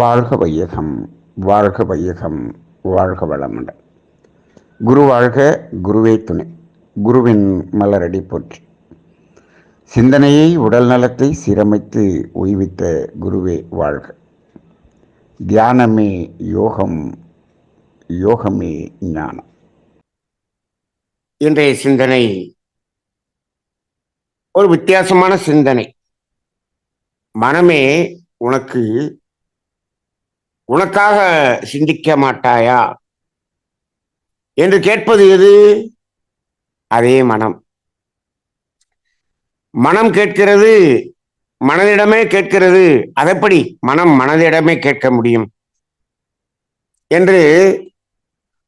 வாழ்க வையகம் வாழ்க வையகம் வாழ்க வளமுடன். குரு வாழ்க குருவே துணை. குருவின் மலரடி போற்றி. சிந்தனையை உடல் நலத்தை சீரமைத்து ஓய்வித்த குருவே வாழ்க. தியானமே யோகம் யோகமே ஞானம். இன்றைய சிந்தனை ஒரு வித்தியாசமான சிந்தனை. மனமே உனக்கு உனக்காக சிந்திக்க மாட்டாயா? என்று கேட்பது எது? அதே மனம். மனம் கேட்கிறது மனதிடமே கேட்கிறது. அதெப்படி மனம் மனதிடமே கேட்க முடியும்? என்று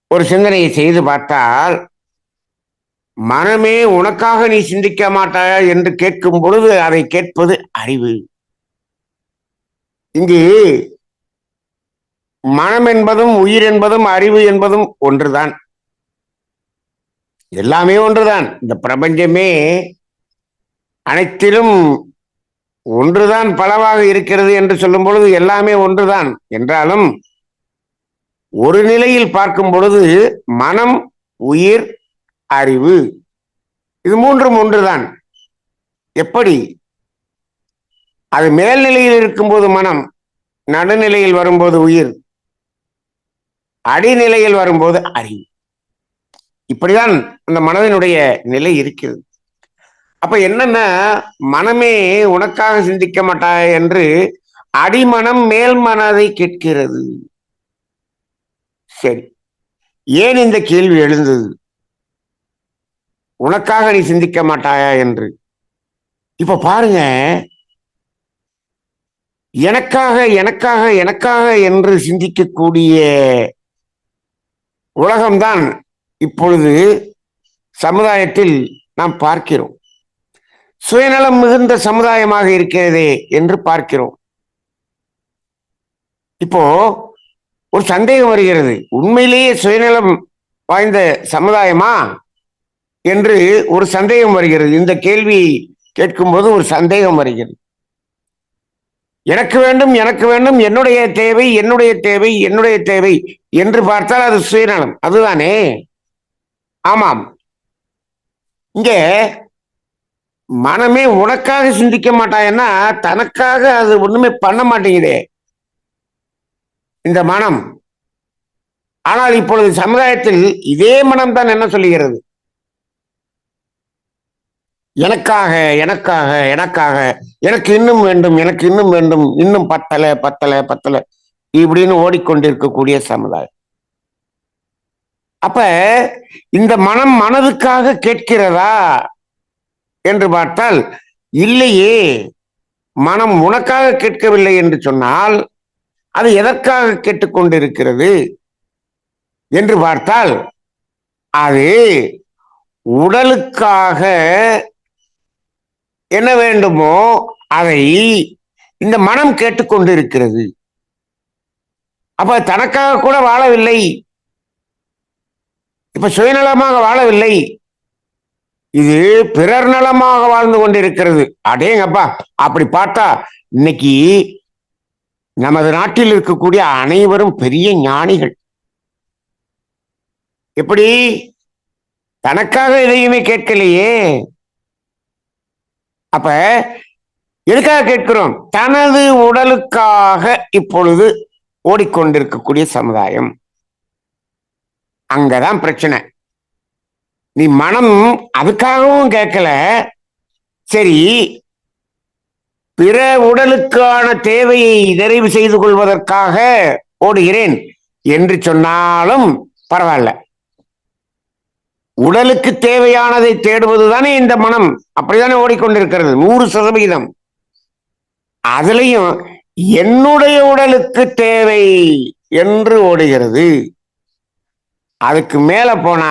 ஒரு சிந்தனையை செய்து பார்த்தால் மனமே உனக்காக நீ சிந்திக்க மாட்டாயா என்று கேட்கும் பொழுது அதை கேட்பது அறிவு. இங்கு மனம் என்பதும் உயிர் என்பதும் அறிவு என்பதும் ஒன்றுதான். எல்லாமே ஒன்றுதான். இந்த பிரபஞ்சமே அனைத்திலும் ஒன்றுதான் பலவாக இருக்கிறது என்று சொல்லும் பொழுது எல்லாமே ஒன்றுதான். என்றாலும் ஒரு நிலையில் பார்க்கும் பொழுது மனம் உயிர் அறிவு இது மூன்றும் ஒன்றுதான். எப்படி? அது மேல்நிலையில் இருக்கும்போது மனம் நடுநிலையில் வரும்போது உயிர். அடிநிலையில் வரும்போது அறிவு. இப்படிதான் அந்த மனதினுடைய நிலை இருக்கிறது. அப்ப என்னன்னா மனமே உனக்காக சிந்திக்க மாட்டாய் என்று அடிமனம் மேல் மனதை கேட்கிறது. சரி. ஏன் இந்த கேள்வி எழுந்தது? உனக்காக நீ சிந்திக்க மாட்டாயா என்று. இப்ப பாருங்க. எனக்காக எனக்காக எனக்காக என்று சிந்திக்கக்கூடிய உலகம்தான் இப்பொழுது சமுதாயத்தில் நாம் பார்க்கிறோம். சுயநலம் மிகுந்த சமுதாயமாக இருக்கிறதே என்று பார்க்கிறோம். இப்போ ஒரு சந்தேகம் வருகிறது. உண்மையிலேயே சுயநலம் வாய்ந்த சமுதாயமா என்று ஒரு சந்தேகம் வருகிறது. இந்த கேள்வி கேட்கும்போது ஒரு சந்தேகம் வருகிறது. எனக்கு வேண்டும் எனக்கு வேண்டும் என்னுடைய தேவை என்னுடைய தேவை என்னுடைய தேவை என்று பார்த்தால் அது சுயநலம். அதுதானே? ஆமாம். இங்கே மனமே உனக்காக சிந்திக்க மாட்டாயன்னா தனக்காக அது ஒண்ணுமே பண்ண மாட்டேங்குதே. இந்த மனம். ஆனால் இப்பொழுது சமுதாயத்தில் இதே மனம் தான் என்ன சொல்லுகிறது? எனக்காக எனக்காக எனக்காக எனக்கு இன்னும் வேண்டும் எனக்கு இன்னும் வேண்டும் இன்னும் பத்தல பத்தல பத்தல இப்படின்னு ஓடிக்கொண்டிருக்கக்கூடிய சமுதாயம். அப்ப இந்த மனம் மனதுக்காக கேட்கிறதா என்று பார்த்தால் இல்லையே. மனம் உனக்காக கேட்கவில்லை என்று சொன்னால் அது எதற்காக கேட்டுக்கொண்டிருக்கிறது என்று பார்த்தால் அது உடலுக்காக என்ன வேண்டுமோ அதை இந்த மனம் கேட்டுக்கொண்டிருக்கிறது. அப்ப தனக்காக கூட வாழவில்லை. இப்ப சுயநலமாக வாழவில்லை. இது பிறர் நலமாக வாழ்ந்து கொண்டிருக்கிறது. அடேங்கப்பா அப்படி பார்த்தா இன்னைக்கு நமது நாட்டில் இருக்கக்கூடிய அனைவரும் பெரிய ஞானிகள். எப்படி? தனக்காக எதையுமே கேட்கலையே. அப்ப எதுக்காக கேட்கிறோம்? தனது உடலுக்காக இப்பொழுது ஓடிக்கொண்டிருக்கக்கூடிய சமுதாயம். அங்கதான் பிரச்சனை. நீ மனம் அதுக்காகவும் கேட்கல. சரி பிற உடலுக்கான தேவையை நிறைவு செய்து கொள்வதற்காக ஓடுகிறேன் என்று சொன்னாலும் பரவாயில்ல. உடலுக்கு தேவையானதை தேடுவதுதானே இந்த மனம். அப்படித்தானே ஓடிக்கொண்டிருக்கிறது. நூறு சதவிகிதம். அதுலயும் என்னுடைய உடலுக்கு தேவை என்று ஓடுகிறது. அதுக்கு மேல போனா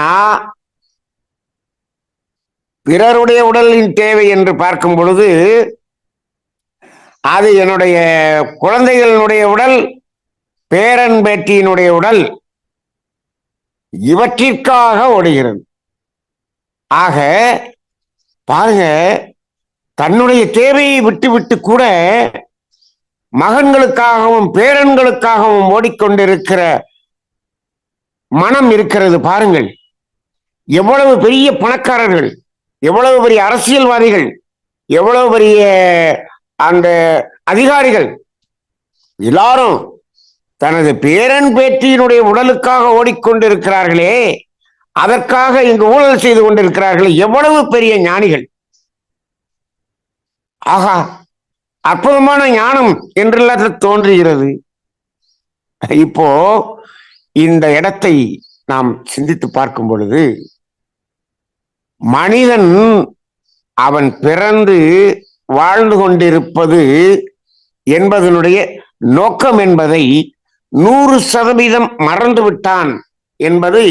பிறருடைய உடலின் தேவை என்று பார்க்கும் பொழுது அது என்னுடைய குழந்தைகளினுடைய உடல் பேரன் பேட்டியினுடைய உடல் இவற்றிற்காக ஓடுகிறது. ஆக பாருங்க தன்னுடைய தேவையை விட்டு விட்டு கூட மகன்களுக்காகவும் பேரன்களுக்காகவும் ஓடிக்கொண்டிருக்கிற மனம் இருக்கிறது பாருங்கள். எவ்வளவு பெரிய பணக்காரர்கள் எவ்வளவு பெரிய அரசியல்வாதிகள் எவ்வளவு பெரிய அந்த அதிகாரிகள் எல்லாரும் தனது பேரன் பேட்டியினுடைய உடலுக்காக ஓடிக்கொண்டிருக்கிறார்களே. அதற்காக இங்கு ஊழல் செய்து கொண்டிருக்கிறார்கள் எவ்வளவு பெரிய ஞானிகள். ஆகா அற்புதமான ஞானம் என்றெல்லாம் தோன்றுகிறது. இப்போ இந்த இடத்தை நாம் சிந்தித்து பார்க்கும் பொழுது மனிதன் அவன் பிறந்து வாழ்ந்து கொண்டிருப்பது என்பதனுடைய நோக்கம் என்பதை நூறு சதவீதம் மறந்து விட்டான் என்பது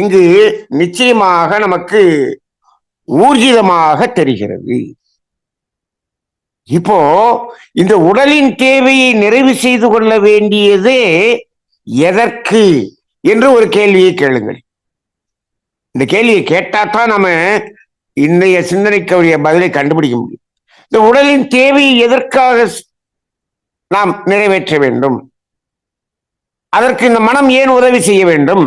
இங்கு நிச்சயமாக நமக்கு ஊர்ஜிதமாக தெரிகிறது. இப்போ இந்த உடலின் தேவையை நிறைவு செய்து கொள்ள வேண்டியதே எதற்கு என்று ஒரு கேள்வியை கேளுங்கள். இந்த கேள்வியை கேட்டாதான் நம்ம இன்றைய சிந்தனைக்குரிய பதிலை கண்டுபிடிக்க முடியும். இந்த உடலின் தேவையை எதற்காக நாம் நிறைவேற்ற வேண்டும்? அதற்கு இந்த மனம் ஏன் உதவி செய்ய வேண்டும்?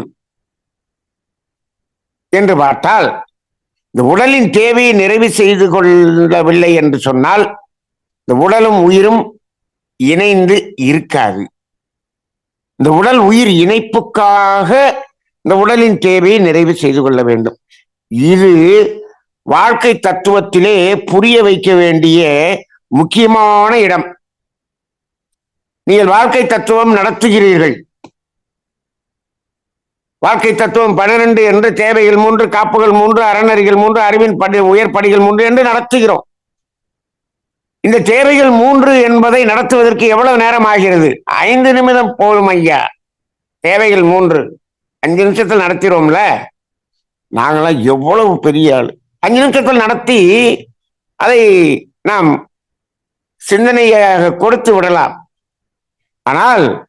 என்று பார்த்தால் இந்த உடலின் தேவையை நிறைவு செய்து கொள்ளவில்லை என்று சொன்னால் இந்த உடலும் உயிரும் இணைந்து இருக்காது. இந்த உடல் உயிர் இணைப்புக்காக இந்த உடலின் தேவையை நிறைவு செய்து கொள்ள வேண்டும். இது வாழ்க்கை தத்துவத்திலே புரிய வைக்க வேண்டிய முக்கியமான இடம். நீங்கள் வாழ்க்கை தத்துவம் நடத்துகிறீர்கள். வாழ்க்கை தத்துவம் பன்னிரண்டு என்று தேவைகள் மூன்று காப்புகள் மூன்று அறநறிகள் மூன்று அறிவின் படி உயர் படிகள் மூன்று என்று நடத்துகிறோம். இந்த தேவைகள் மூன்று என்பதை நடத்துவதற்கு எவ்வளவு நேரம் ஆகிறது? ஐந்து நிமிடம் போதும் ஐயா. தேவைகள் மூன்று. அஞ்சு நிமிஷத்தில் நடத்திடுவோம்ல? நாங்களாம் எவ்வளவு பெரிய ஆள். அஞ்சு நிமிஷத்தில் நடத்தி அதை நாம் சிந்தனையாக கொடுத்து விடலாம். ஆனால்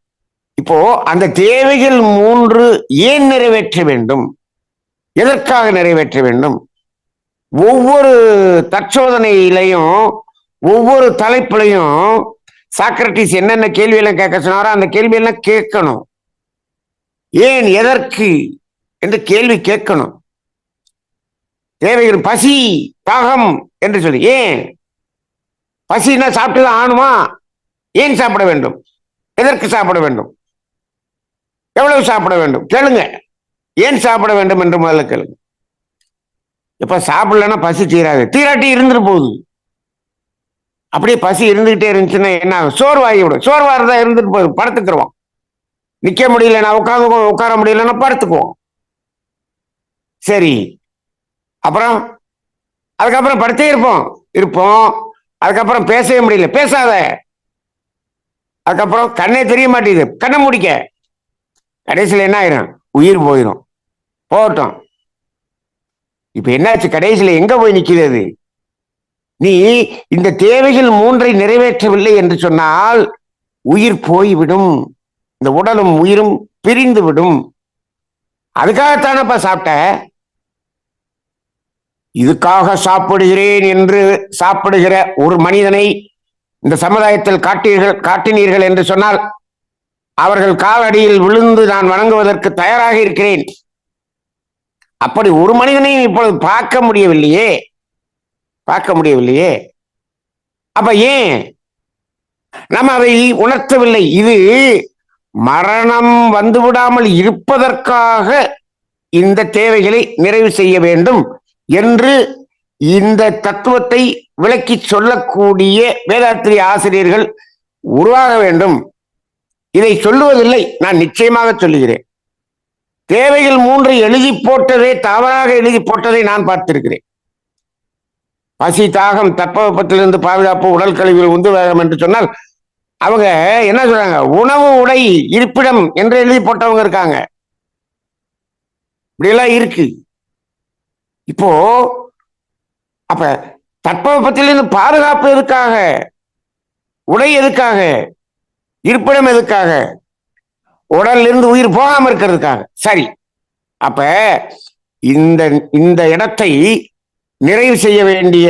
இப்போ அந்த தேவைகள் மூன்று ஏன் நிறைவேற்ற வேண்டும்? எதற்காக நிறைவேற்ற வேண்டும்? ஒவ்வொரு தற்சோதனையிலையும் ஒவ்வொரு தலைப்புலையும் சாக்ரட்டிஸ் என்னென்ன கேள்வியெல்லாம் கேட்க சொன்னாரோ அந்த கேள்வியெல்லாம் கேட்கணும். ஏன் எதற்கு என்று கேள்வி கேட்கணும். தேவைகள் பசி தாகம் என்று சொல்லி. ஏன்? பசின்னா சாப்பிட்டு தான் ஆணுமா? ஏன் சாப்பிட வேண்டும்? எதற்கு சாப்பிட வேண்டும்? எவ்வளவு சாப்பிட வேண்டும்? கேளுங்க. ஏன் சாப்பிட வேண்டும் என்று முதல்ல கேளுங்க. இப்ப சாப்பிடலன்னா பசி தீராது. தீராட்டி இருந்துட்டு போகுது. அப்படியே பசி இருந்துகிட்டே இருந்துச்சுன்னா என்ன ஆகும்? சோர்வாகி விடும். சோர்வா இருந்தா இருந்துட்டு போகுது. படுத்துக்கிறோம் நிக்க முடியலன்னா உட்காந்து உட்கார முடியலன்னா படுத்துக்குவோம். சரி. அப்புறம்? அதுக்கப்புறம் படுத்தே இருப்போம். இருப்போம். அதுக்கப்புறம் பேசவே முடியல. பேசாத. அதுக்கப்புறம் கண்ணே தெரிய மாட்டேங்குது. கண்ணை முடிக்க. கடைசியில் என்ன ஆயிரும்? உயிர் போயிடும் போகட்டும். இப்ப என்னாச்சு? கடைசியில் எங்க போய் நிற்கிறது நீ இந்த தேவைகள் மூன்றை நிறைவேற்றவில்லை என்று சொன்னால் உயிர் போய்விடும். இந்த உடலும் உயிரும் பிரிந்து விடும். அதுக்காகத்தானப்பா சாப்பிட்ட? இதுக்காக சாப்பிடுகிறேன் என்று சாப்பிடுகிற ஒரு மனிதனை இந்த சமுதாயத்தில் காட்டீர்கள் காட்டினீர்கள் என்று சொன்னால் அவர்கள் காலடியில் விழுந்து நான் வணங்குவதற்கு தயாராக இருக்கிறேன். அப்படி ஒரு மனிதனையும் இப்பொழுது பார்க்க முடியவில்லையே. பார்க்க முடியவில்லையே. அப்ப ஏன்? நம்ம அதை உணர்த்தவில்லை. இது மரணம் வந்து விடாமல் இருப்பதற்காக இந்த தேவைகளை நிறைவு செய்ய வேண்டும் என்று இந்த தத்துவத்தை விளக்கி சொல்லக்கூடிய வேதாத்திரி ஆசிரியர்கள் உருவாக வேண்டும். இதை சொல்லுவதில்லை நான் நிச்சயமாக சொல்லுகிறேன். தேவைகள் மூன்று எழுதி போட்டதை தவறாக எழுதி போட்டதை நான் பார்த்திருக்கிறேன். பசி தாகம் தட்பவெப்பத்திலிருந்து பாதுகாப்பு உடல் கழிவுகள் உந்து வேகம் என்று சொன்னால் அவங்க என்ன சொல்றாங்க? உணவு உடை இருப்பிடம் என்று எழுதி போட்டவங்க இருக்காங்க. இப்படியெல்லாம் இருக்கு. இப்போ அப்ப தட்பவெப்பத்திலிருந்து பாதுகாப்பு எதுக்காக? உடை எதுக்காக? இருப்பிடம் எதுக்காக? உடல்ல இருந்து உயிர் போகாம இருக்கிறதுக்காக. சரி. அப்ப இந்த இந்த இடத்தை நிறைவு செய்ய வேண்டிய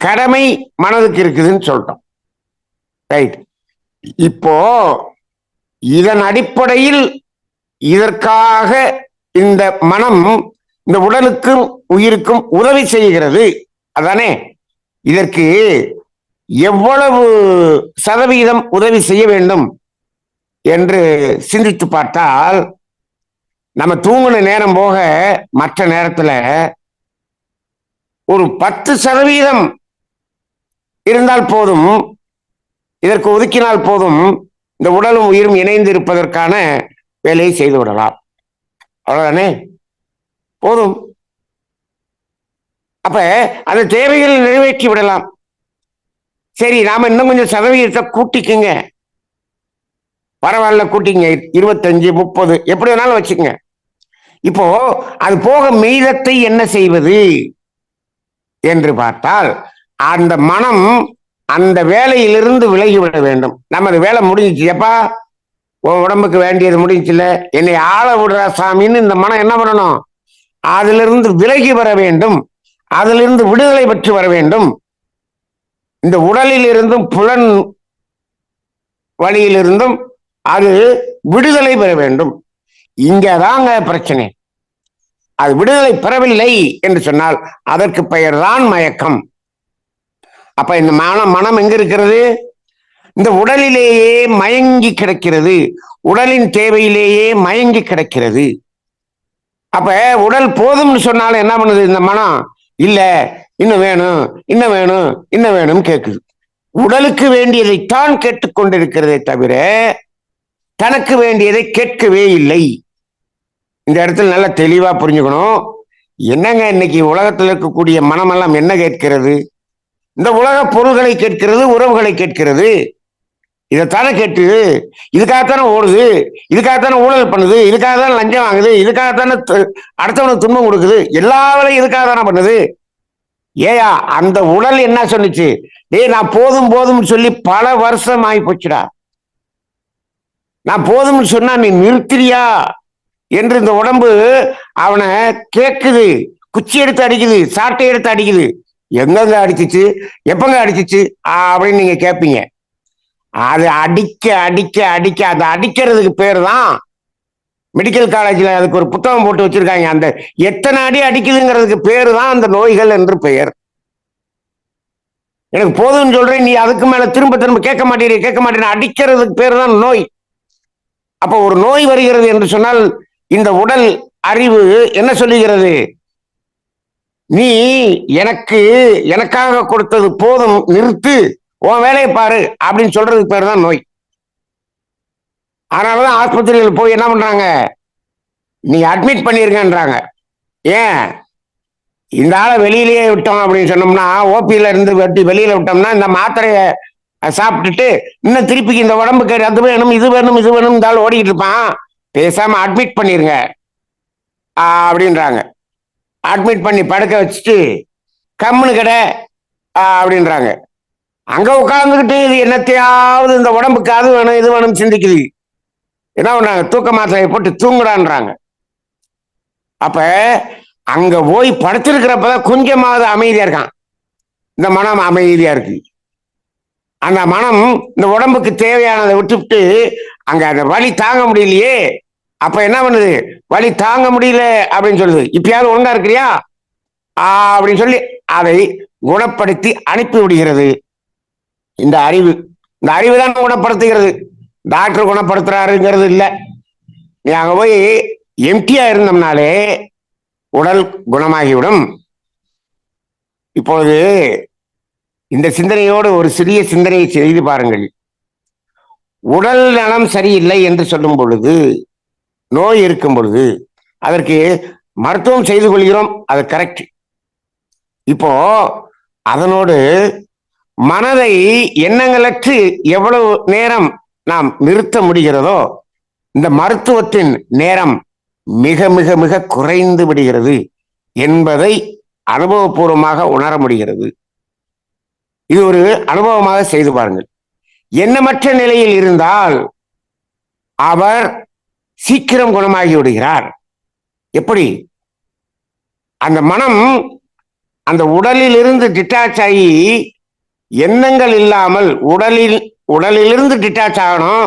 கடமை மனதுக்கு இருக்குதுன்னு சொல்லிட்டோம் ரைட் இப்போ இதன் அடிப்படையில் இதற்காக இந்த மனம் இந்த உடலுக்கும் உயிருக்கும் உதவி செய்கிறது. அதானே? இதற்கு எவ்வளவு சதவீதம் உதவி செய்ய வேண்டும் என்று சிந்தித்து பார்த்தால் நம்ம தூங்கின நேரம் போக மற்ற நேரத்துல ஒரு பத்து சதவீதம் இருந்தால் போதும் இதற்கு ஒதுக்கினால் போதும் இந்த உடலும் உயிரும் இணைந்து இருப்பதற்கான வேலையை செய்து விடலாம். அவ்வளவுதானே? போதும். அப்ப அந்த தேவைகளை நிறைவேற்றி விடலாம். சரி நாம இன்னும் கொஞ்சம் சதவீதத்தை கூட்டிக்குங்க. பரவாயில்ல கூட்டிங்க இருபத்தஞ்சு முப்பது எப்படி வேணாலும் வச்சுக்கோங்க. இப்போ அது போக மீதத்தை என்ன செய்வது? என்று பார்த்தால் அந்த மனம் அந்த வேலையிலிருந்து விலகிவிட வேண்டும். நமது வேலை முடிஞ்சிச்சு. எப்பா உன் உடம்புக்கு வேண்டியது முடிஞ்சுல என்னை ஆள விடுறா சாமின்னு இந்த மனம் என்ன பண்ணணும்? அதிலிருந்து விலகி வர வேண்டும். அதிலிருந்து விடுதலை பெற்று வர வேண்டும். இந்த உடலில் இருந்தும் புலன் வழியிலிருந்தும் அது விடுதலை பெற வேண்டும். இங்கதாங்க பிரச்சனை. அது விடுதலை பெறவில்லை என்று சொன்னால் அதற்கு பெயர் தான் மயக்கம். அப்ப இந்த மனம் மனம் எங்க இருக்கிறது இந்த உடலிலேயே மயங்கி கிடக்கிறது. உடலின் தேவையிலேயே மயங்கி கிடக்கிறது. அப்ப உடல் போதும்னு சொன்னாலும் என்ன பண்ணுது இந்த மனம்? இல்ல இன்னும் வேணும் இன்னும் வேணும் இன்னும் வேணும் கேட்குது உடலுக்கு வேண்டியதைத்தான் கேட்டுக்கொண்டிருக்கிறதே தவிர தனக்கு வேண்டியதை கேட்கவே இல்லை. இந்த இடத்துல நல்லா தெளிவா புரிஞ்சுக்கணும். என்னங்க இன்னைக்கு உலகத்தில் இருக்கக்கூடிய மனமெல்லாம் என்ன கேட்கிறது? இந்த உலக பொருள்களை கேட்கிறது உறவுகளை கேட்கிறது. இதைத்தானே கேட்டுது. இதுக்காகத்தானே ஓடுது. இதுக்காகத்தானே ஊழல் பண்ணுது. இதுக்காக தானே லஞ்சம் வாங்குது. இதுக்காகத்தானே அடுத்தவனுக்கு துன்பம் கொடுக்குது. எல்லா வேலையும் இதுக்காக தானே பண்ணுது. ஏயா அந்த உடல் என்ன சொன்னுச்சு? டேய் நான் போதும் போதும்னு சொல்லி பல வருஷம் ஆகி போச்சுடா. நான் போதும்னு சொன்னா நீ நிறுத்துறியா? என்று இந்த உடம்பு அவனை கேக்குது. குச்சி எடுத்து அடிக்குது சாட்டை எடுத்து அடிக்குது. எங்கெங்க அடிச்சிச்சு? எப்பங்க அடிச்சிச்சு? அப்படின்னு நீங்க கேட்பீங்க அது அடிக்க அடிக்க அடிக்க அதை அடிக்கிறதுக்கு பேர் தான் மெடிக்கல் காலேஜில் அதுக்கு ஒரு புத்தகம் போட்டு வச்சிருக்காங்க. அந்த எத்தனை அடி அடிக்குதுங்கிறதுக்கு பேர் தான் அந்த நோய்கள் என்று பெயர். எனக்கு போதும்னு சொல்றேன். நீ அதுக்கு மேல திரும்ப திரும்ப கேட்க மாட்டேன் கேட்க மாட்டேன் அடிக்கிறதுக்கு பேர் தான் நோய். அப்போ ஒரு நோய் வருகிறது என்று சொன்னால் இந்த உடல் அறிவு என்ன சொல்லுகிறது? நீ எனக்கு எனக்காக கொடுத்தது போதும் நிறுத்து உன் வேலையை பாரு அப்படின்னு சொல்றதுக்கு பேர் தான் நோய். அதனாலதான் ஆஸ்பத்திரியில் போய் என்ன பண்ணுறாங்க நீ அட்மிட் பண்ணியிருக்கன்றாங்க ஏன்? இந்த ஆளை வெளியிலேயே விட்டோம் அப்படின்னு சொன்னோம்னா ஓபியில இருந்து வெட்டி வெளியில விட்டோம்னா இந்த மாத்திரையை சாப்பிட்டுட்டு இன்னும் திருப்பி இந்த உடம்புக்கு அது வேணும் இது வேணும் இது வேணும் இந்த ஆள் ஓடிக்கிட்டு இருப்பான். பேசாம அட்மிட் பண்ணிருங்க. ஆ, அப்படின்றாங்க. அட்மிட் பண்ணி படுக்க வச்சுட்டு கம்முனு கடை ஆ, அப்படின்றாங்க. அங்க உட்காந்துக்கிட்டு இது என்னத்தையாவது இந்த உடம்புக்கு அது வேணும் இது வேணும் சிந்திக்குது. என்ன நாங்கள் தூக்க மாத்திரையை போட்டு தூங்குடான்றாங்க. அப்ப அங்க போய் படுத்திருக்கிறப்பதான் கொஞ்சமாவது அமைதியா இருக்கான். இந்த மனம் அமைதியா இருக்கு. அந்த மனம் இந்த உடம்புக்கு தேவையானதை விட்டுவிட்டு அங்க அந்த வலி தாங்க முடியலையே. அப்ப என்ன பண்ணுது? வலி தாங்க முடியல அப்படின்னு சொல்லுது. இப்பயாவது ஒழுங்கா இருக்கிறியா? அப்படின்னு சொல்லி அதை குணப்படுத்தி அனுப்பி விடுகிறது. இந்த அறிவு. இந்த அறிவு தான் குணப்படுத்துகிறது. டாக்டர் குணப்படுத்துறாருங்கிறது இல்லை. நீ அங்கே போய் எம்டியா இருந்தோம்னாலே உடல் குணமாகிவிடும். இப்பொழுது இந்த சிந்தனையோடு ஒரு சிறிய சிந்தனையை செய்து பாருங்கள். உடல் நலம் சரியில்லை என்று சொல்லும் பொழுது நோய் இருக்கும் பொழுது அதற்கு மருத்துவம் செய்து கொள்கிறோம் அது கரெக்ட் இப்போ அதனோடு மனதை எண்ணங்களற்று எவ்வளவு நேரம் நாம் நிறுத்த முடிகிறதோ இந்த மருத்துவத்தின் நேரம் மிக மிக மிக குறைந்து விடுகிறது என்பதை அனுபவபூர்வமாக உணர முடிகிறது. இது ஒரு அனுபவமாக செய்து பாருங்கள். எண்ணமற்ற நிலையில் இருந்தால் அவர் சீக்கிரம் குணமாகி விடுகிறார். எப்படி? அந்த மனம் அந்த உடலில் இருந்து டிட்டாச் ஆகி எண்ணங்கள் இல்லாமல் உடலில் உடலிலிருந்து டிட்டாச் ஆகணும்.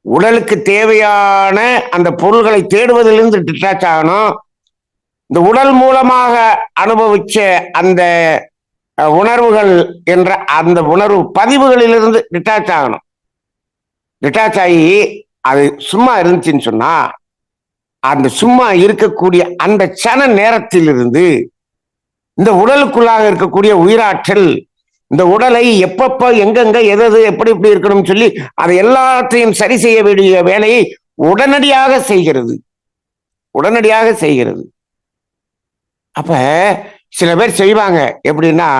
உடலுக்கு தேவையான அந்த பொருள்களை தேடுவதிலிருந்து டிட்டாச் ஆகணும். இந்த உடல் மூலமாக அனுபவிச்ச அந்த உணர்வுகள் என்ற அந்த உணர்வு பதிவுகளிலிருந்து டிட்டாச் ஆகணும். டிட்டாச் ஆகி அது சும்மா இருந்துச்சுன்னு சொன்னா அந்த சும்மா இருக்கக்கூடிய அந்த சன நேரத்திலிருந்து இந்த உடலுக்குள்ளாக இருக்கக்கூடிய உயிராற்றல் இந்த உடலை எப்பப்ப எங்கெங்க எது எப்படி எப்படி இருக்கணும்னு சொல்லி அதை எல்லாத்தையும் சரி செய்ய வேண்டிய வேலையை உடனடியாக செய்கிறது. உடனடியாக செய்கிறது. அப்ப சில பேர் செய்வாங்க. எப்படின்னா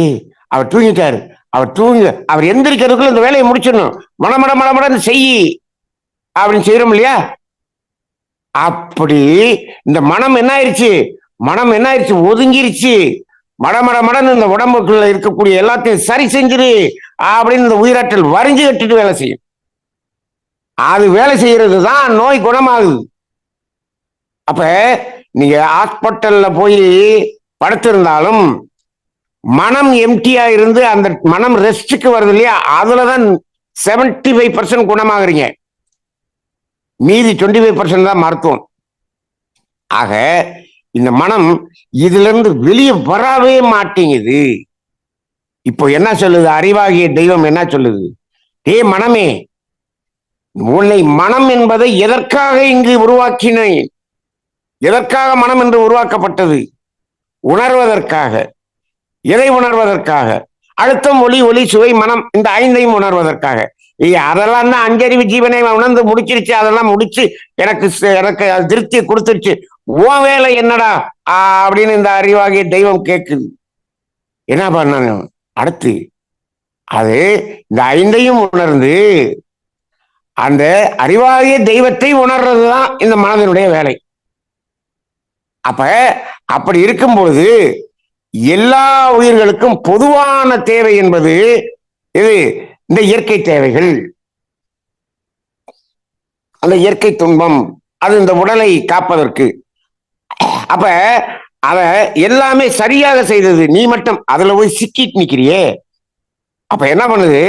ஏய் அவர் தூங்கிட்டாரு. அவர் தூங்க அவர் எந்திரிக்கிறதுக்குள்ள இந்த வேலையை முடிச்சிடணும். மடமட மடமடன்னு செய் அப்படின்னு செய்யறோம் இல்லையா? அப்படி இந்த மனம் என்ன ஆயிடுச்சு மனம் என்ன ஆயிடுச்சு ஒதுங்கிருச்சு. மடமட மடன்னு இந்த உடம்புக்குள்ள இருக்கக்கூடிய எல்லாத்தையும் சரி செஞ்சிரு அப்படின்னு இந்த உயிராற்றல் வரிஞ்சு கட்டிட்டு வேலை செய்யும். அது வேலை செய்யறது தான் நோய் குணமாகுது. அப்ப நீங்க ஹாஸ்பிட்டல்ல போய் படுத்திருந்தாலும் மனம் எம்டியா இருந்து அந்த மனம் ரெஸ்டுக்கு வருது இல்லையா? அதுலதான் செவன்டி ஃபைவ் பர்சன்ட் குணமாகறீங்க. மீதி டுவெண்ட்டி ஃபைவ் பர்சன்ட் தான் மருத்துவம். ஆக இந்த மனம் இதுல இருந்து வெளியே வரவே மாட்டேங்குது. இப்போ என்ன சொல்லுது? அறிவாகிய தெய்வம் என்ன சொல்லுது? டே மனமே உன்னை மனம் என்பதை எதற்காக இங்கு உருவாக்கினேன்? எதற்காக மனம் என்று உருவாக்கப்பட்டது? உணர்வதற்காக எதை உணர்வதற்காக? அழுத்தம் ஒளி ஒளி சுவை மனம் இந்த ஐந்தையும் உணர்வதற்காக. ஏய், அதெல்லாம் தான் அஞ்சறிவு ஜீவனை உணர்ந்து முடிச்சிருச்சு. அதெல்லாம் முடிச்சு எனக்கு எனக்கு அது திருப்தி கொடுத்துருச்சு. உன் வேலை என்னடா? அப்படின்னு இந்த அறிவாகிய தெய்வம் கேட்குது. என்ன பண்ணணும் அடுத்து அது இந்த ஐந்தையும் உணர்ந்து அந்த அறிவாகிய தெய்வத்தை உணர்றதுதான் இந்த மனதினுடைய வேலை. அப்ப அப்படி இருக்கும் பொழுது எல்லா உயிர்களுக்கும் பொதுவான தேவை என்பது இது இந்த இயற்கை தேவைகள். அந்த இயற்கை துன்பம் அது இந்த உடலை காப்பதற்கு. அப்ப அவ எல்லாமே சரியாக செய்தது நீ மட்டும். அதுல போய் சிக்கிட்டு நிக்கிறியே. அப்ப என்ன பண்ணுது?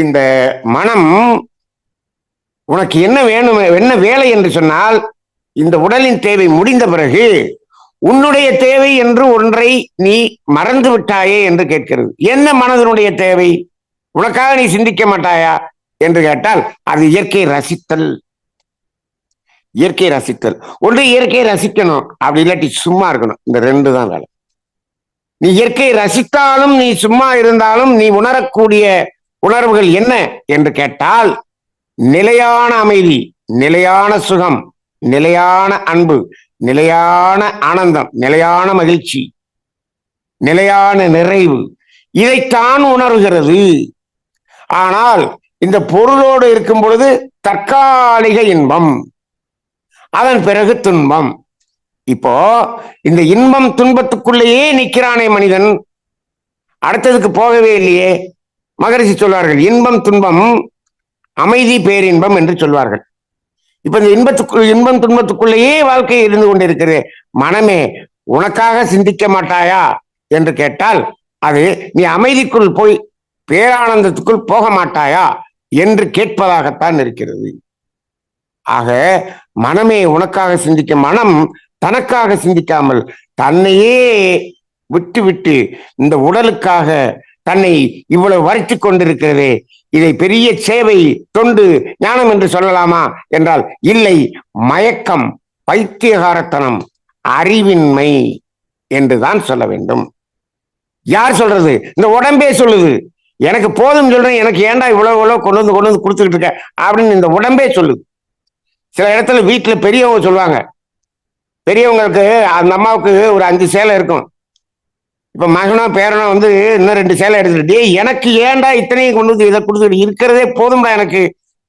இந்த மனம் உனக்கு என்ன வேணும் என்ன வேலை என்று சொன்னால் இந்த உடலின் தேவை முடிந்த பிறகு உன்னுடைய தேவை என்று ஒன்றை நீ மறந்து விட்டாயே என்று கேட்கிறது. என்ன மனதனுடைய தேவை? உனக்காக நீ சிந்திக்க மாட்டாயா? என்று கேட்டால் அது இயற்கை ரசித்தல். இயற்கை ரசித்தல். ஒன்று இயற்கையை ரசிக்கணும் அப்படி இல்லாட்டி சும்மா இருக்கணும். இந்த ரெண்டு தான் வேலை. நீ இயற்கையை ரசித்தாலும் நீ சும்மா இருந்தாலும் நீ உணரக்கூடிய உணர்வுகள் என்ன என்று கேட்டால் நிலையான அமைதி நிலையான சுகம் நிலையான அன்பு நிலையான ஆனந்தம் நிலையான மகிழ்ச்சி நிலையான நிறைவு. இதைத்தான் உணர்கிறது. ஆனால் இந்த பொருளோடு இருக்கும் பொழுது தற்காலிக இன்பம். அதன் பிறகு துன்பம். இப்போ இந்த இன்பம் துன்பத்துக்குள்ளேயே நிற்கிறானே மனிதன். அடுத்ததுக்கு போகவே இல்லையே. மகரிஷி சொல்வார்கள் இன்பம் துன்பம் அமைதி பேரின்பம் என்று சொல்வார்கள். இப்ப இந்த இன்பத்துக்குள் இன்பம் துன்பத்துக்குள்ளேயே வாழ்க்கை இருந்து கொண்டிருக்கிறது. மனமே உனக்காக சிந்திக்க மாட்டாயா என்று கேட்டால் அது நீ அமைதிக்குள் போய் பேரானந்தத்துக்குள் போக மாட்டாயா என்று கேட்பதாகத்தான் இருக்கிறது. ஆக மனமே உனக்காக சிந்திக்க மனம் தனக்காக சிந்திக்காமல் தன்னையே விட்டு விட்டு இந்த உடலுக்காக தன்னை இவ்வளவு வருத்தி கொண்டிருக்கிறதே. இதை பெரிய சேவை தொண்டு ஞானம் என்று சொல்லலாமா என்றால் இல்லை மயக்கம் பைத்தியகாரத்தனம் அறிவின்மை என்றுதான் சொல்ல வேண்டும். யார் சொல்றது? இந்த உடம்பே சொல்லுது. எனக்கு போதும் சொல்றேன் எனக்கு ஏன்டா இவ்வளவு இவ்வளவு கொண்டு வந்து கொண்டு வந்து கொடுத்துக்கிட்டு இருக்க அப்படின்னு இந்த உடம்பே சொல்லுது. சில இடத்துல வீட்டில் பெரியவங்க சொல்லுவாங்க பெரியவங்களுக்கு அந்த அம்மாவுக்கு ஒரு அஞ்சு சேலை இருக்கும். இப்போ மகனோ பேரனோ வந்து இன்னும் ரெண்டு சேலை எடுத்துட்டு டேய் எனக்கு ஏன்டா இத்தனையும் கொண்டு வந்து இதை கொடுத்துட்டு இருக்கிறதே போதும்பா எனக்கு.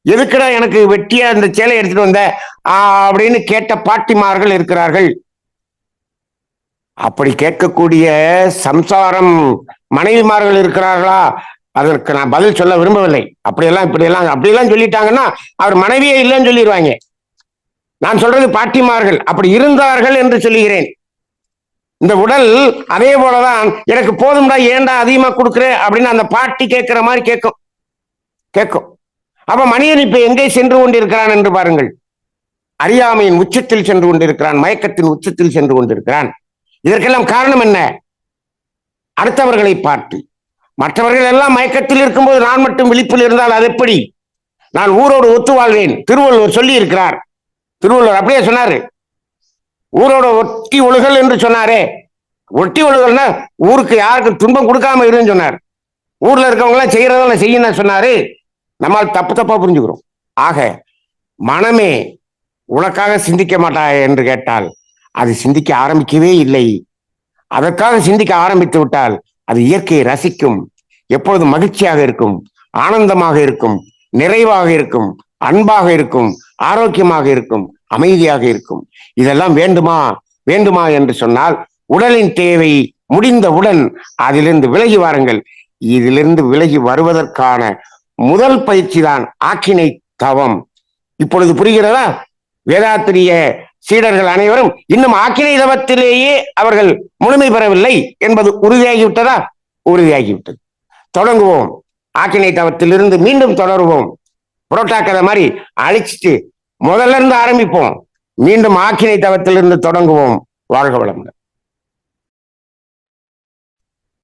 எதுக்குடா எனக்கு வெட்டியா அந்த சேலை எடுத்துட்டு வந்த? அப்படின்னு கேட்ட பாட்டிமார்கள் இருக்கிறார்கள். அப்படி கேட்கக்கூடிய சம்சாரம் மனைவிமார்கள் இருக்கிறார்களா? அதற்கு நான் பதில் சொல்ல விரும்பவில்லை. அப்படியெல்லாம் இப்படியெல்லாம் அப்படியெல்லாம் சொல்லிட்டாங்கன்னா அவர் மனைவியே இல்லைன்னு சொல்லிடுவாங்க நான் சொல்றது பாட்டிமார்கள். அப்படி இருந்தார்கள் என்று சொல்லுகிறேன். இந்த உடல் அதே போலதான் எனக்கு போதும்டா ஏன்டா அதிகமா கொடுக்குற அப்படின்னு அந்த பாட்டி கேட்கிற மாதிரி கேட்கும். கேட்கும். அப்ப மனிதன் இப்ப எங்கே சென்று கொண்டிருக்கிறான் என்று பாருங்கள். அறியாமையின் உச்சத்தில் சென்று கொண்டிருக்கிறான் மயக்கத்தின் உச்சத்தில் சென்று கொண்டிருக்கிறான். இதற்கெல்லாம் காரணம் என்ன? அடுத்தவர்களை பார்த்து. மற்றவர்கள் எல்லாம் மயக்கத்தில் இருக்கும்போது நான் மட்டும் விழிப்பில் இருந்தால் அது எப்படி? நான் ஊரோடு ஒத்து வாழ்வேன் திருவள்ளுவர் சொல்லி இருக்கிறார் திருவள்ளுவர் அப்படியே சொன்னாரு. ஊரோட ஒட்டி ஒழுகல் என்று சொன்னாரே. ஒட்டி ஒழுகல்னா ஊருக்கு யாருக்கும் துன்பம் கொடுக்காம இருன்னு சொன்னார். ஊர்ல இருக்கவங்க எல்லாம் செய்யறதெல்லாம் செய்யணும் சொன்னாரு. நம்மால் தப்பு தப்பா புரிஞ்சுக்கிறோம். ஆக மனமே உனக்காக சிந்திக்க மாட்டாய் என்று கேட்டால் அது சிந்திக்க ஆரம்பிக்கவே இல்லை. அதற்காக சிந்திக்க ஆரம்பித்து விட்டால் அது இயற்கையை ரசிக்கும். எப்பொழுதும் மகிழ்ச்சியாக இருக்கும் ஆனந்தமாக இருக்கும் நிறைவாக இருக்கும் அன்பாக இருக்கும் ஆரோக்கியமாக இருக்கும் அமைதியாக இருக்கும். இதெல்லாம் வேண்டுமா? வேண்டுமா என்று சொன்னால் உடலின் தேவை முடிந்தவுடன் அதிலிருந்து விலகி வாருங்கள். இதிலிருந்து விலகி வருவதற்கான முதல் பயிற்சி தான் ஆக்கினை தவம். இப்பொழுது புரிகிறதா? வேதாத்திரிய சீடர்கள் அனைவரும் இன்னும் ஆக்கினை தவத்திலேயே அவர்கள் முழுமை பெறவில்லை என்பது உறுதியாகிவிட்டதா? உறுதியாகிவிட்டது. தொடங்குவோம். ஆக்கினை தவத்திலிருந்து மீண்டும் தொடருவோம். புரோட்டா கதை மாதிரி அழிச்சிட்டு முதல்ல இருந்து ஆரம்பிப்போம். மீண்டும் ஆக்கினை தவத்திலிருந்து தொடங்குவோம். வாழ்க வளமுடன்.